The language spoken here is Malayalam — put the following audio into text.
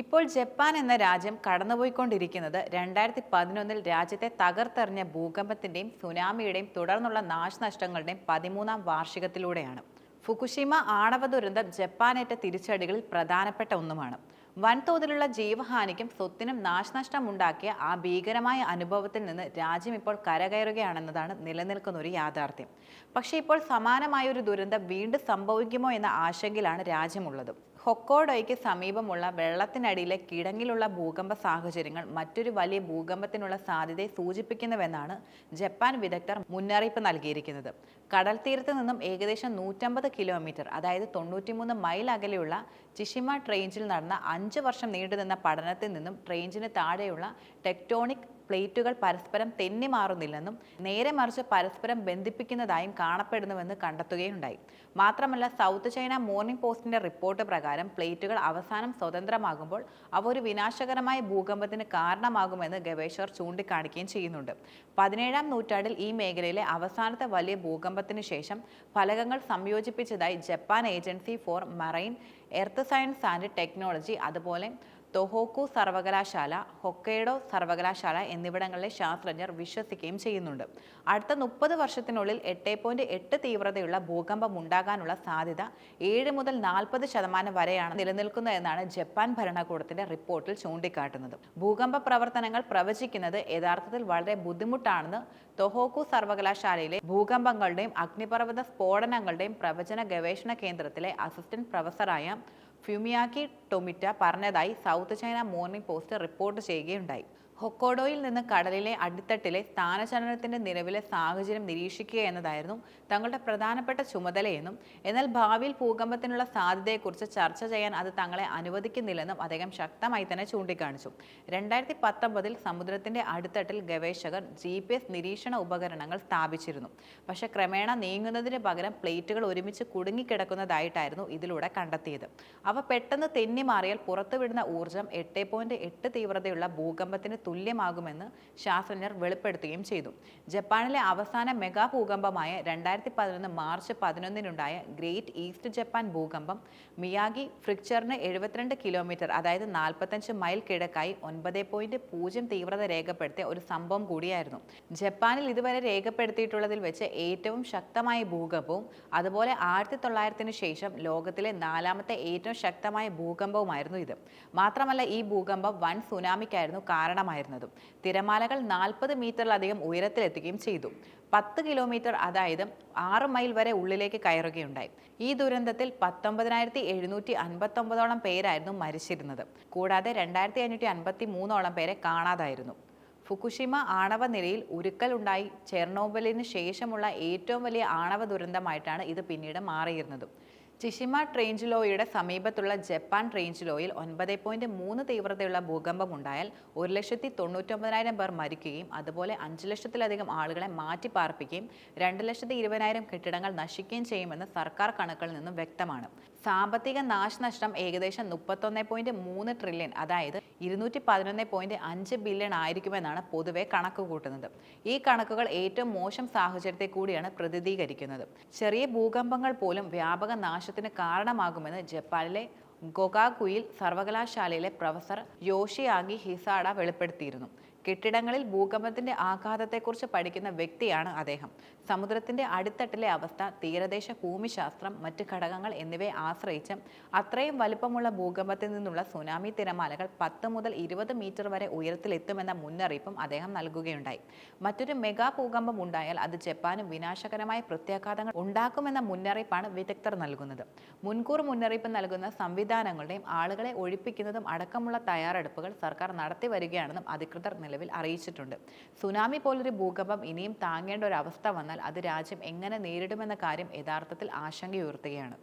ഇപ്പോൾ ജപ്പാൻ എന്ന രാജ്യം കടന്നുപോയിക്കൊണ്ടിരിക്കുന്നത് രണ്ടായിരത്തി പതിനൊന്നിൽ രാജ്യത്തെ തകർത്തെറിഞ്ഞ ഭൂകമ്പത്തിന്റെയും സുനാമിയുടെയും തുടർന്നുള്ള നാശനഷ്ടങ്ങളുടെയും പതിമൂന്നാം വാർഷികത്തിലൂടെയാണ്. ഫുകുഷിമ ആണവ ദുരന്തം ജപ്പാനേറ്റ തിരിച്ചടികളിൽ പ്രധാനപ്പെട്ട ഒന്നുമാണ്. വൻതോതിലുള്ള ജീവഹാനിക്കും സ്വത്തിനും നാശനഷ്ടമുണ്ടാക്കിയ ആ ഭീകരമായ അനുഭവത്തിൽ നിന്ന് രാജ്യം ഇപ്പോൾ കരകയറുകയാണെന്നതാണ് നിലനിൽക്കുന്ന ഒരു യാഥാർത്ഥ്യം. പക്ഷേ ഇപ്പോൾ സമാനമായ ഒരു ദുരന്തം വീണ്ടും സംഭവിക്കുമോ എന്ന ആശങ്കയിലാണ് രാജ്യമുള്ളത്. ഹൊക്കോഡോയ്ക്ക് സമീപമുള്ള വെള്ളത്തിനടിയിലെ കിടങ്ങിലുള്ള ഭൂകമ്പ സാഹചര്യങ്ങൾ മറ്റൊരു വലിയ ഭൂകമ്പത്തിനുള്ള സാധ്യതയെ സൂചിപ്പിക്കുന്നുവെന്നാണ് ജപ്പാൻ വിദഗ്ധർ മുന്നറിയിപ്പ് നൽകിയിരിക്കുന്നത്. കടൽ തീരത്ത് നിന്നും ഏകദേശം നൂറ്റമ്പത് കിലോമീറ്റർ അതായത് തൊണ്ണൂറ്റിമൂന്ന് മൈൽ അകലെയുള്ള ചിഷിമ ട്രെയിഞ്ചിൽ നടന്ന അഞ്ച് വർഷം നീണ്ടുനിന്ന പഠനത്തിൽ നിന്നും ട്രെയിഞ്ചിന് താഴെയുള്ള ടെക്ടോണിക് പ്ലേറ്റുകൾ പരസ്പരം തെന്നി മാറുന്നില്ലെന്നും നേരെ മറിച്ച് പരസ്പരം ബന്ധിപ്പിക്കുന്നതായും കാണപ്പെടുന്നുവെന്ന് കണ്ടെത്തുകയുണ്ടായി. മാത്രമല്ല സൗത്ത് ചൈന മോർണിംഗ് പോസ്റ്റിന്റെ റിപ്പോർട്ട് പ്രകാരം പ്ലേറ്റുകൾ അവസാനം സ്വതന്ത്രമാകുമ്പോൾ അവ ഒരു വിനാശകരമായ ഭൂകമ്പത്തിന് കാരണമാകുമെന്ന് ഗവേഷകർ ചൂണ്ടിക്കാണിക്കുകയും ചെയ്യുന്നുണ്ട്. പതിനേഴാം നൂറ്റാണ്ടിൽ ഈ മേഖലയിലെ അവസാനത്തെ വലിയ ഭൂകമ്പത്തിന് ശേഷം ഫലകങ്ങൾ സംയോജിപ്പിച്ചതായി Japan agency for marine earth science and technology അതുപോലെ തൊഹോക്കു സർവകലാശാല ഹൊക്കൈഡോ സർവകലാശാല എന്നിവിടങ്ങളിലെ ശാസ്ത്രജ്ഞർ വിശ്വസിക്കുകയും ചെയ്യുന്നുണ്ട്. അടുത്ത മുപ്പത് വർഷത്തിനുള്ളിൽ എട്ട് പോയിന്റ് എട്ട് തീവ്രതയുള്ള ഭൂകമ്പം ഉണ്ടാകാനുള്ള സാധ്യത ഏഴ് മുതൽ നാൽപ്പത് ശതമാനം വരെയാണ് നിലനിൽക്കുന്നതെന്നാണ് ജപ്പാൻ ഭരണകൂടത്തിന്റെ റിപ്പോർട്ടിൽ ചൂണ്ടിക്കാട്ടുന്നത്. ഭൂകമ്പ പ്രവർത്തനങ്ങൾ പ്രവചിക്കുന്നത് യഥാർത്ഥത്തിൽ വളരെ ബുദ്ധിമുട്ടാണെന്ന് തൊഹോക്കു സർവകലാശാലയിലെ ഭൂകമ്പങ്ങളുടെയും അഗ്നിപർവത സ്ഫോടനങ്ങളുടെയും പ്രവചന ഗവേഷണ കേന്ദ്രത്തിലെ അസിസ്റ്റന്റ് പ്രൊഫസറായ ഫ്യൂമിയാക്കി ടൊമിറ്റ പറഞ്ഞതായി South China Morning Post report ചെയ്യുകയുണ്ടായി. ഹൊക്കോഡോയിൽ നിന്ന് കടലിലെ അടിത്തട്ടിലെ സ്ഥാനചലനത്തിന്റെ നിലവിലെ സാഹചര്യം നിരീക്ഷിക്കുക എന്നതായിരുന്നു തങ്ങളുടെ പ്രധാനപ്പെട്ട ചുമതലയെന്നും എന്നാൽ ഭാവിയിൽ ഭൂകമ്പത്തിനുള്ള സാധ്യതയെക്കുറിച്ച് ചർച്ച ചെയ്യാൻ അത് തങ്ങളെ അനുവദിക്കുന്നില്ലെന്നും അദ്ദേഹം ശക്തമായി തന്നെ ചൂണ്ടിക്കാണിച്ചു. രണ്ടായിരത്തി പത്തൊമ്പതിൽ സമുദ്രത്തിന്റെ അടിത്തട്ടിൽ ഗവേഷകർ ജി നിരീക്ഷണ ഉപകരണങ്ങൾ സ്ഥാപിച്ചിരുന്നു. പക്ഷേ ക്രമേണ നീങ്ങുന്നതിന് പകരം പ്ലേറ്റുകൾ ഒരുമിച്ച് കുടുങ്ങിക്കിടക്കുന്നതായിട്ടായിരുന്നു ഇതിലൂടെ കണ്ടെത്തിയത്. അവ പെട്ടെന്ന് തെന്നിമാറിയാൽ പുറത്തുവിടുന്ന ഊർജം എട്ട് പോയിന്റ് എട്ട് തീവ്രതയുള്ള ഭൂകമ്പത്തിന് തുല്യമാകുമെന്ന് ശാസ്ത്രജ്ഞർ വെളിപ്പെടുത്തുകയും ചെയ്തു. ജപ്പാനിലെ അവസാന മെഗാ ഭൂകമ്പമായ രണ്ടായിരത്തി പതിനൊന്ന് മാർച്ച് പതിനൊന്നിനുണ്ടായ ഗ്രേറ്റ് ഈസ്റ്റ് ജപ്പാൻ ഭൂകമ്പം മിയാഗി ഫ്രിക്ചറിന് എഴുപത്തിരണ്ട് കിലോമീറ്റർ അതായത് നാൽപ്പത്തഞ്ച് മൈൽ കിഴക്കായി ഒൻപത് പോയിന്റ് പൂജ്യം തീവ്രത രേഖപ്പെടുത്തിയ ഒരു സംഭവം കൂടിയായിരുന്നു. ജപ്പാനിൽ ഇതുവരെ രേഖപ്പെടുത്തിയിട്ടുള്ളതിൽ വെച്ച് ഏറ്റവും ശക്തമായ ഭൂകമ്പവും അതുപോലെ ആയിരത്തി തൊള്ളായിരത്തിന് ശേഷം ലോകത്തിലെ നാലാമത്തെ ഏറ്റവും ശക്തമായ ഭൂകമ്പവുമായിരുന്നു ഇത്. മാത്രമല്ല ഈ ഭൂകമ്പം വൻ സുനാമിക്കായിരുന്നു കാരണമായിരുന്നതും തിരമാലകൾ നാൽപ്പത് മീറ്ററിലധികം ഉയരത്തിലെത്തുകയും ചെയ്തു. പത്ത് കിലോമീറ്റർ അതായത് ആറ് മൈൽ വരെ ഉള്ളിലേക്ക് കയറുകയുണ്ടായി. ഈ ദുരന്തത്തിൽ പത്തൊമ്പതിനായിരത്തി എഴുന്നൂറ്റി അൻപത്തൊമ്പതോളം പേരായിരുന്നു മരിച്ചിരുന്നത്. കൂടാതെ രണ്ടായിരത്തി അഞ്ഞൂറ്റി അൻപത്തി മൂന്നോളം പേരെ കാണാതായിരുന്നു. ഫുക്കുഷിമ ആണവ നിലയിൽ ഉരുക്കലുണ്ടായി ചെർണോബലിന് ശേഷമുള്ള ഏറ്റവും വലിയ ആണവ ദുരന്തമായിട്ടാണ് ഇത് പിന്നീട് മാറിയിരുന്നത്. ചിഷിമ ട്രെയിഞ്ചിലോയുടെ സമീപത്തുള്ള ജപ്പാൻ ട്രെയിഞ്ചിലോയിൽ ഒൻപത് പോയിന്റ് മൂന്ന് തീവ്രതയുള്ള ഭൂകമ്പം ഉണ്ടായാൽ ഒരു ലക്ഷത്തി തൊണ്ണൂറ്റൊമ്പതിനായിരം പേർ മരിക്കുകയും അതുപോലെ അഞ്ച് ലക്ഷത്തിലധികം ആളുകളെ മാറ്റിപ്പാർപ്പിക്കുകയും രണ്ട് ലക്ഷത്തി ഇരുപതിനായിരം കെട്ടിടങ്ങൾ നശിക്കുകയും ചെയ്യുമെന്ന് സർക്കാർ കണക്കുകളിൽ നിന്നും വ്യക്തമാണ്. സാമ്പത്തിക നാശനഷ്ടം ഏകദേശം മുപ്പത്തൊന്ന് പോയിന്റ് മൂന്ന് ട്രില്യൺ അതായത് ഇരുന്നൂറ്റി പതിനൊന്ന് പോയിന്റ് അഞ്ച് ബില്യൺ ആയിരിക്കുമെന്നാണ് പൊതുവെ കണക്ക് കൂട്ടുന്നത്. ഈ കണക്കുകൾ ഏറ്റവും മോശം സാഹചര്യത്തെ കൂടിയാണ് പ്രതിനിധീകരിക്കുന്നത്. ചെറിയ ഭൂകമ്പങ്ങൾ പോലും വ്യാപക നാശത്തിന് കാരണമാകുമെന്ന് ജപ്പാനിലെ ഗൊഗാകുയിൽ സർവകലാശാലയിലെ പ്രൊഫസർ യോഷിയാഗി ഹിസാഡ വെളിപ്പെടുത്തിയിരുന്നു. കെട്ടിടങ്ങളിൽ ഭൂകമ്പത്തിന്റെ ആഘാതത്തെക്കുറിച്ച് പഠിക്കുന്ന വ്യക്തിയാണ് അദ്ദേഹം. സമുദ്രത്തിന്റെ അടിത്തട്ടിലെ അവസ്ഥ തീരദേശ ഭൂമിശാസ്ത്രം മറ്റ് ഘടകങ്ങൾ എന്നിവയെ ആശ്രയിച്ച് അത്രയും വലുപ്പമുള്ള ഭൂകമ്പത്തിൽ നിന്നുള്ള സുനാമി തിരമാലകൾ പത്ത് മുതൽ ഇരുപത് മീറ്റർ വരെ ഉയരത്തിലെത്തുമെന്ന മുന്നറിയിപ്പും അദ്ദേഹം നൽകുകയുണ്ടായി. മറ്റൊരു മെഗാ ഭൂകമ്പം ഉണ്ടായാൽ അത് ജപ്പാനും വിനാശകരമായ പ്രത്യാഘാതങ്ങൾ ഉണ്ടാക്കുമെന്ന മുന്നറിയിപ്പാണ് വിദഗ്ധർ നൽകുന്നത്. മുൻകൂർ മുന്നറിയിപ്പ് നൽകുന്ന സംവിധാനങ്ങളുടെയും ആളുകളെ ഒഴിപ്പിക്കുന്നതും അടക്കമുള്ള തയ്യാറെടുപ്പുകൾ സർക്കാർ നടത്തി വരികയാണെന്നും അധികൃതർ നിലവിൽ അറിയിച്ചിട്ടുണ്ട്. സുനാമി പോലൊരു ഭൂകമ്പം ഇനിയും താങ്ങേണ്ട ഒരു അവസ്ഥ വന്നാൽ അത് രാജ്യം എങ്ങനെ നേരിടുമെന്ന കാര്യം യഥാർത്ഥത്തിൽ ആശങ്കയുയർത്തുകയാണ്.